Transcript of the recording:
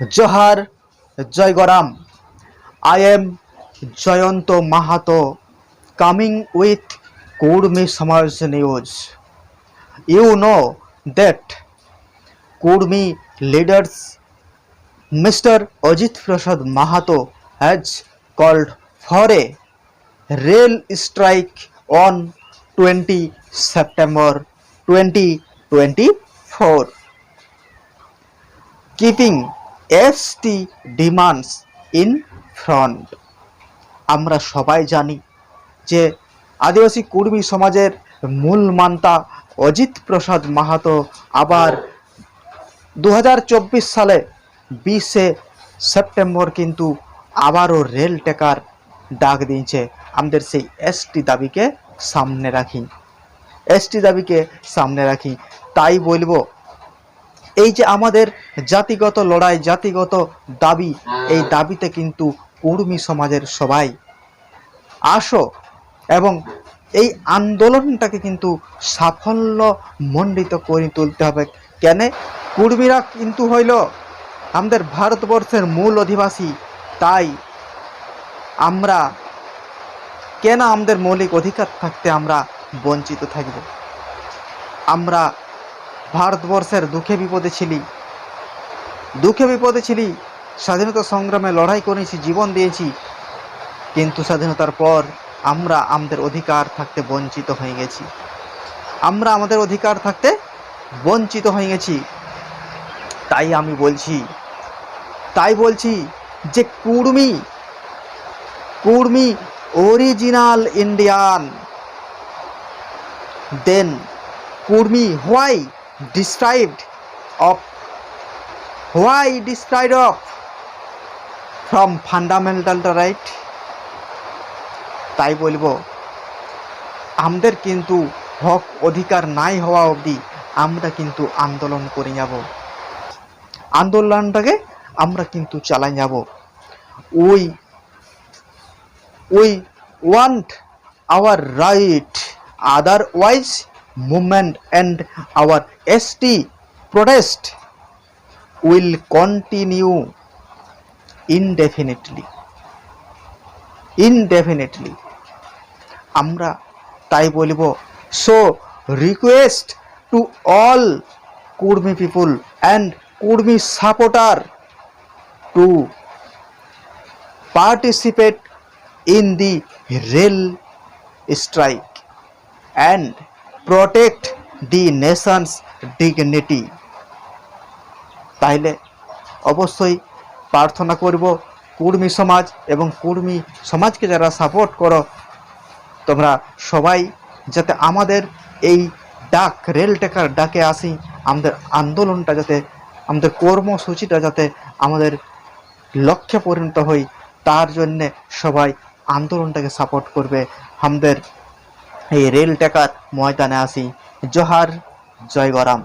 জহার জয়গরাম। I am Jayanta Mahato coming with Kurmi Samaj news you know that Kurmi leaders mister Ajit Prasad Mahato has called for a rail strike on twenty September twenty twenty four keeping ST demands in front. আমরা সবাই জানি যে আদিবাসী কুর্মী সমাজের মূল Manta Ajit Prasad Mahato আবার দু হাজার চব্বিশ সালে বিশে সেপ্টেম্বর কিন্তু আবারও রেল টেকার ডাক দিয়েছে। আমাদের সেই এসটি দাবিকে সামনে রাখি। এসটি দাবিকে সামনে রাখি। তাই বলব এই যে আমাদের জাতিগত লড়াই, জাতিগত দাবি, এই দাবিতে কিন্তু কুর্মী সমাজের সবাই আসো এবং এই আন্দোলনটাকে কিন্তু সাফল্য মণ্ডিত করে তুলতে হবে। কেন? কুর্মীরা কিন্তু হইল আমাদের ভারতবর্ষের মূল অধিবাসী। তাই আমরা কেন আমাদের মৌলিক অধিকার থাকতে আমরা বঞ্চিত থাকব? আমরা ভারতবর্ষের দুঃখে বিপদে ছিলি। দুঃখে বিপদে ছিলি, স্বাধীনতা সংগ্রামে লড়াই করেছি, জীবন দিয়েছি। কিন্তু স্বাধীনতার পর আমরা আমাদের অধিকার থাকতে বঞ্চিত হয়ে গেছি। আমরা আমাদের অধিকার থাকতে বঞ্চিত হয়ে গেছি। তাই আমি বলছি, তাই বলছি যে Kurmi Kurmi original Indian then Kurmi why described of why describe of from fundamental right তাই বলব, আমাদের কিন্তু হক অধিকার নাই হওয়া অবধি আমরা কিন্তু আন্দোলন করে যাব। আন্দোলনটাকে আমরা কিন্তু চালাই যাব। ওই ওই want our right otherwise movement and our ST protest will continue indefinitely indefinitely আমরা তাই বলব so request to all Kurmi people and Kurmi supporter to participate in the rail strike and protect the nation's dignity তাইলে অবশ্যই প্রার্থনা করব, কুর্মী সমাজ এবং কুর্মী সমাজকে যারা সাপোর্ট করো, তোমরা সবাই যাতে আমাদের এই ডাক, রেল টেকার ডাকে আসি, আমাদের আন্দোলনটা যাতে, আমাদের কর্মসূচিটা যাতে আমাদের লক্ষ্যে পরিণত হই, তার জন্যে সবাই আন্দোলনটাকে সাপোর্ট করবে। আমাদের এই রেল টেকার ময়দানে আসি জোহার জয় গরাম